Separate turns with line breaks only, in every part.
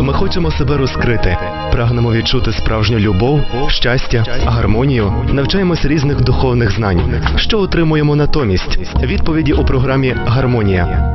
Ми хочемо себе розкрити, прагнемо відчути справжню любов, щастя, гармонію, навчаємося різних духовних знань. Що отримуємо натомість? Відповіді у програмі Гармонія.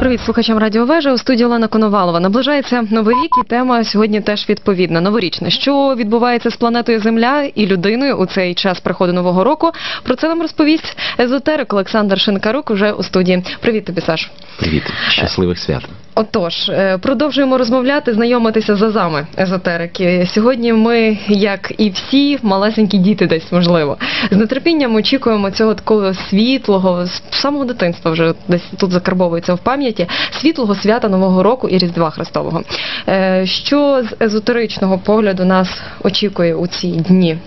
Привіт слухачам Радіо Вежа. У студії Олена Коновалова. Наближається новий рік, і тема сьогодні теж відповідна. Новорічна. Що відбувається з планетою Земля і людиною у цей час приходу нового року? Про це нам розповість езотерик Олександр Шинкарук уже у студії. Привіт тобі, Саш.
Привіт, щасливих свят.
Отож, е, продовжуємо розмовляти, знайомитися з азами езотерики. Сьогодні ми, як і всі, малесенькі діти, десь можливо, з нетерпінням очікуємо цього такого світлого, з самого дитинства вже десь тут закарбовується в пам'яті світлого свята Нового року і Різдва Христового. Е, Що з езотеричного погляду нас очікує у ці дні?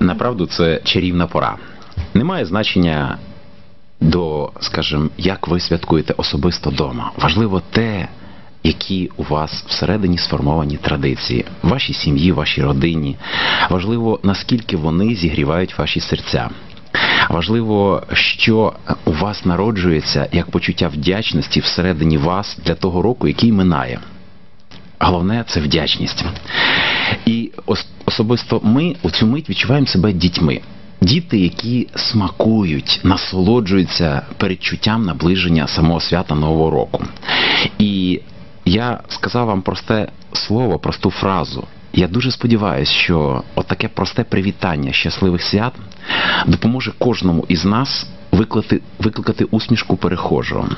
Направду це чарівна пора. Немає значення до, скажімо, як ви святкуєте особисто вдома. Важливо те, які у вас всередині сформовані традиції, вашій сім'ї, вашій родині. Важливо, наскільки вони зігрівають ваші серця. Важливо, що у вас народжується як почуття вдячності всередині вас для того року, який минає. Головне це вдячність. І ос- особисто ми у цю мить відчуваємо себе дітьми. Діти, які смакують, насолоджуються передчуттям наближення самого свята Нового року. І я сказав вам просте слово, просту фразу. Я дуже сподіваюся, що отаке просте привітання щасливих свят допоможе кожному із нас викликати, викликати усмішку перехожого.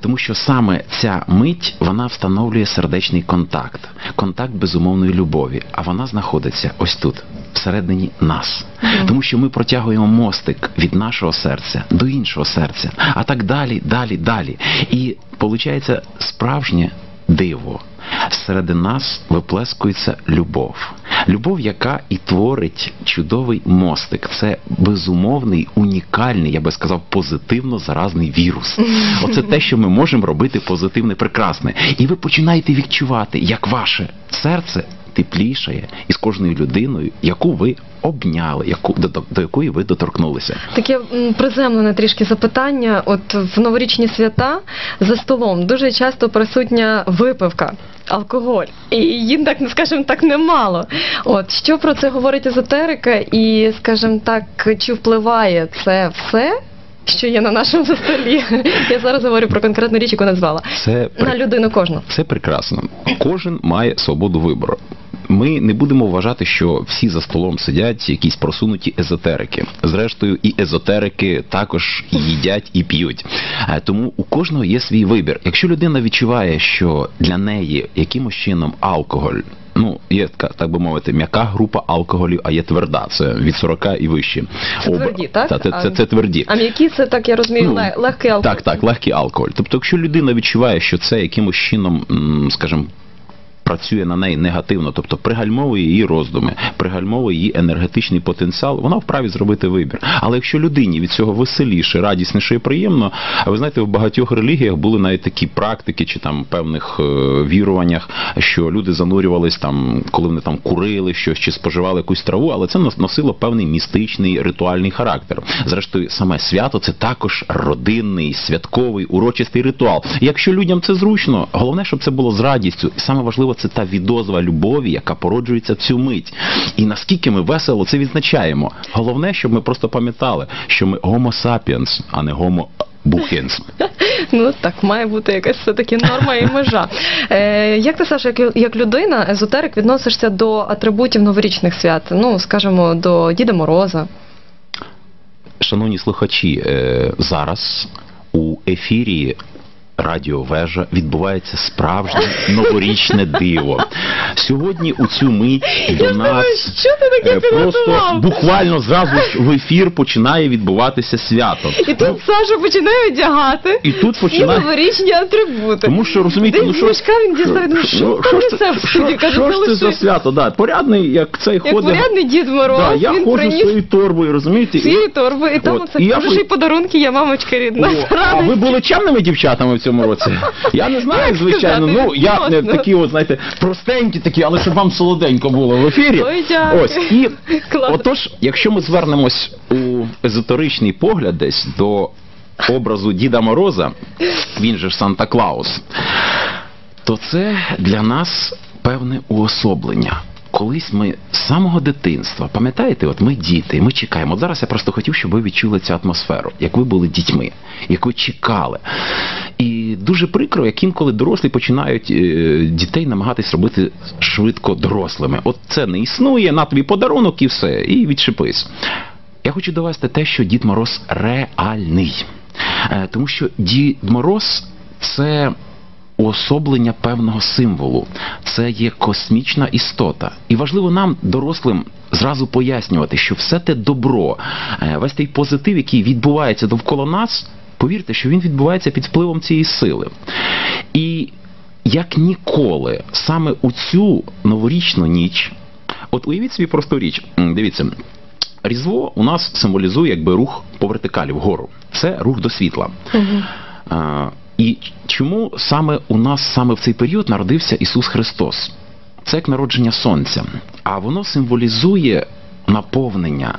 Тому що саме ця мить вона встановлює сердечний контакт, контакт безумовної любові, а вона знаходиться ось тут, всередині нас. Тому що ми протягуємо мостик від нашого серця до іншого серця, а так далі, далі, далі. І виходить справжнє диво. Серед нас виплескується любов. Любов, яка і творить чудовий мостик. Це безумовний, унікальний, я би сказав, позитивно заразний вірус. Оце те, що ми можемо робити позитивне, прекрасне. І ви починаєте відчувати, як ваше серце теплішає із кожною людиною, яку ви обняли, яку до, до, до якої ви доторкнулися.
Таке приземлене трішки запитання. От в новорічні свята за столом дуже часто присутня випивка, алкоголь. І її так, ну, скажімо так, немало. От що про це говорить езотерика, і, скажімо так, чи впливає це все? Що є на нашому столі? Я зараз говорю про конкретну річ, яку назвала.
Це
На людину кожну.
Це прекрасно. Кожен має свободу вибору. Ми не будемо вважати, що всі за столом сидять якісь просунуті езотерики. Зрештою, і езотерики також і їдять і п'ють. Е, Тому у кожного є свій вибір. Якщо людина відчуває, що для неї якимось чином алкоголь. Ну, є так би мовити, м'яка група алкоголів, а є тверда. Це від 40 і вище.
Це
Оба-
тверді, так?
Та, це, це, це тверді.
А м'які це так, я розумію,
Ну,
легкий алкоголь.
Так, так, легкий алкоголь. Тобто, якщо людина відчуває, що це якимось чином, скажімо, працює на неї негативно, тобто пригальмовує її роздуми, пригальмовує її енергетичний потенціал, вона вправі зробити вибір. Але якщо людині від цього веселіше, радісніше і приємно, а ви знаєте, в багатьох релігіях були навіть такі практики чи там певних е, віруваннях, що люди занурювались там, коли вони там курили щось чи споживали якусь траву, але це носило певний містичний ритуальний характер. Зрештою, саме свято це також родинний, святковий, урочистий ритуал. Якщо людям це зручно, головне, щоб це було з радістю. І саме важливо, це та відозва любові, яка породжується в цю мить. І наскільки ми весело це відзначаємо. Головне, щоб ми просто пам'ятали, що ми homo sapiens, а не homo бухенс.
Ну так, має бути якась все-таки норма і межа. Е, як ти, Саша, як, як людина, езотерик, відносишся до атрибутів новорічних свят? Ну, скажімо, до Діда Мороза.
Шановні слухачі, е, зараз у ефірі Радіо Вежа відбувається справжнє новорічне диво. Сьогодні у цю мить до нас
що
е, просто буквально зразу ж в ефір починає відбуватися свято.
І тут Саша починає одягати
І тут починає.
новорічні атрибути.
Тому що розумієте,
Десь
ну що,
він дістає, ну, що
ну, ж
несе
це, що?
Каже,
що ж це за свято? Да, порядний, як цей
Як
ходить.
порядний Дід Мороз,
Да, я
він
ходжу
приніс
своєю торбою, розумієте?
цієї торби, і там
От,
оце
і я
подарунки, я мамочка рідна.
О, а ви були чемними дівчатами в цьому році? Я не знаю,
Як
звичайно.
сказати,
Ну я не
відносно.
такі, от знаєте, простенькі такі, але щоб вам солоденько було в ефірі.
Ой, дякую.
Ось і
Клас.
отож, якщо ми звернемось у езотеричний погляд десь до образу Діда Мороза, він же ж Санта Клаус. то це для нас певне уособлення. Колись ми з самого дитинства, пам'ятаєте, от ми діти, ми чекаємо. От зараз я просто хотів, щоб ви відчули цю атмосферу, як ви були дітьми, як ви чекали. Дуже прикро, як інколи дорослі починають е, дітей намагатись робити швидко дорослими. От це не існує, на тобі подарунок і все, і відшипись. Я хочу довести те, що Дід Мороз реальний. Е, Тому що Дід Мороз це уособлення певного символу. Це є космічна істота. І важливо нам, дорослим, зразу пояснювати, що все те добро, е, весь той позитив, який відбувається довкола нас, повірте, що він відбувається під впливом цієї сили. І як ніколи, саме у цю новорічну ніч, от уявіть собі просту річ, дивіться. Різдво у нас символізує якби рух по вертикалі вгору. Це рух до світла. А, і чому саме у нас саме в цей період народився Ісус Христос? Це як народження Сонця. А воно символізує наповнення.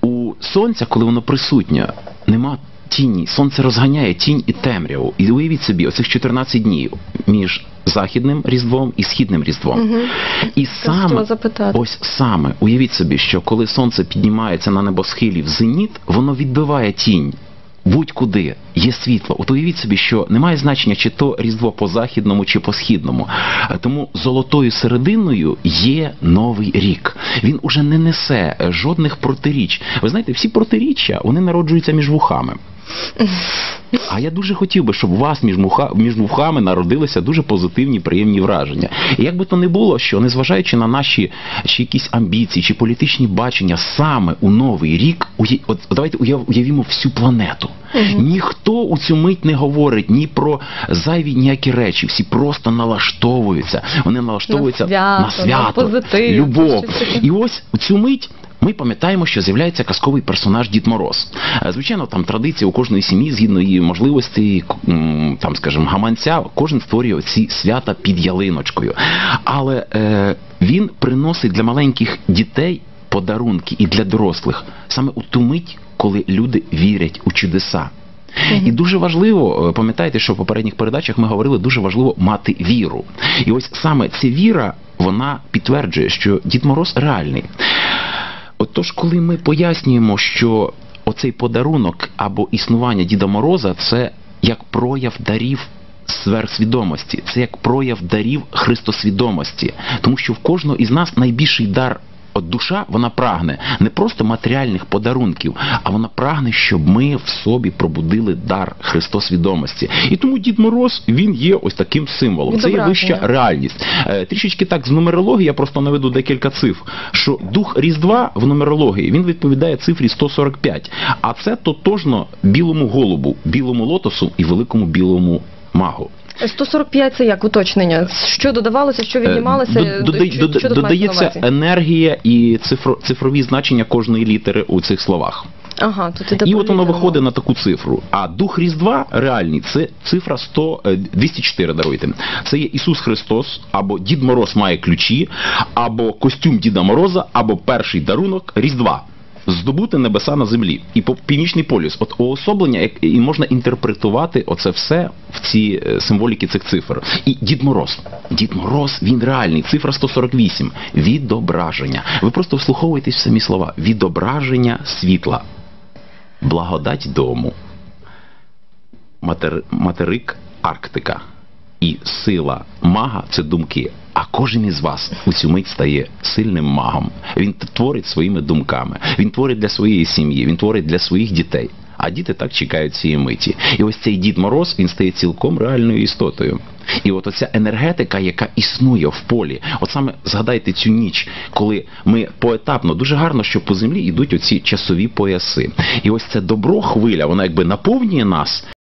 У Сонця, коли воно присутнє, нема тіні. Сонце розганяє тінь і темряву. І уявіть собі, оцих 14 днів між Західним Різдвом і Східним Різдвом.
Мгм.
І саме ось саме уявіть собі, що коли сонце піднімається на небосхилі в зеніт, воно відбиває тінь. Будь-куди є світло. От уявіть собі, що немає значення, чи то різдво по західному, чи по східному. Тому золотою серединою є новий рік. Він уже не несе е, жодних протиріч. Ви знаєте, всі протиріччя вони народжуються між вухами. А я дуже хотів би, щоб у вас між, муха, між вухами народилися дуже позитивні, приємні враження. І як би то не було, що незважаючи на наші чи якісь амбіції, чи політичні бачення, саме у новий рік, от давайте уявімо всю планету. Ніхто у цю мить не говорить ні про зайві ніякі речі. Всі просто налаштовуються. Вони налаштовуються
На свято,
на свято,
на позитив,
любов. І ось у цю мить. Ми пам'ятаємо, що з'являється казковий персонаж Дід Мороз. Е, Звичайно, там традиція у кожної сім'ї, згідно її можливостей, к- м, там, скажімо, гаманця, кожен створює ці свята під ялиночкою. Але е, він приносить для маленьких дітей подарунки і для дорослих саме у ту мить, коли люди вірять у чудеса. І дуже важливо, е, пам'ятаєте, що в попередніх передачах ми говорили, дуже важливо мати віру. І ось саме ця віра, вона підтверджує, що Дід Мороз реальний. Отож, коли ми пояснюємо, що оцей подарунок або існування Діда Мороза це як прояв дарів сверхсвідомості, це як прояв дарів христосвідомості, тому що в кожного із нас найбільший дар. От душа вона прагне не просто матеріальних подарунків, а вона прагне, щоб ми в собі пробудили дар Христосвідомості. І тому Дід Мороз він є ось таким символом. Це є вища реальність. Е, Трішечки так з нумерології я просто наведу декілька цифр. Що дух Різдва в нумерології він відповідає цифрі 145, а це тотожно білому голубу, білому лотосу і великому білому магу.
145 це як уточнення? Що додавалося, що віднімалося?
Е,
Що- мається на
додається енергія і цифро, цифрові значення кожної літери у цих словах.
Ага, тут іде
І от воно виходить на таку цифру. А дух Різдва реальний це цифра 100, е, 204, даруйте. Це є Ісус Христос, або Дід Мороз має ключі, або костюм Діда Мороза, або перший дарунок Різдва. Здобути небеса на землі і північний полюс. От уособлення, і можна інтерпретувати оце все в ці е, символіки цих цифр. І Дід Мороз. Дід Мороз він реальний. Цифра 148. Відображення. Ви просто вслуховуєтесь в самі слова. Відображення світла благодать дому, матер, материк Арктика і сила мага це думки. А кожен із вас у цю мить стає сильним магом. Він творить своїми думками, він творить для своєї сім'ї, він творить для своїх дітей. А діти так чекають цієї миті. І ось цей Дід Мороз він стає цілком реальною істотою. І от оця енергетика, яка існує в полі, от саме згадайте цю ніч, коли ми поетапно дуже гарно, що по землі йдуть оці часові пояси. І ось це добро хвиля, вона якби наповнює нас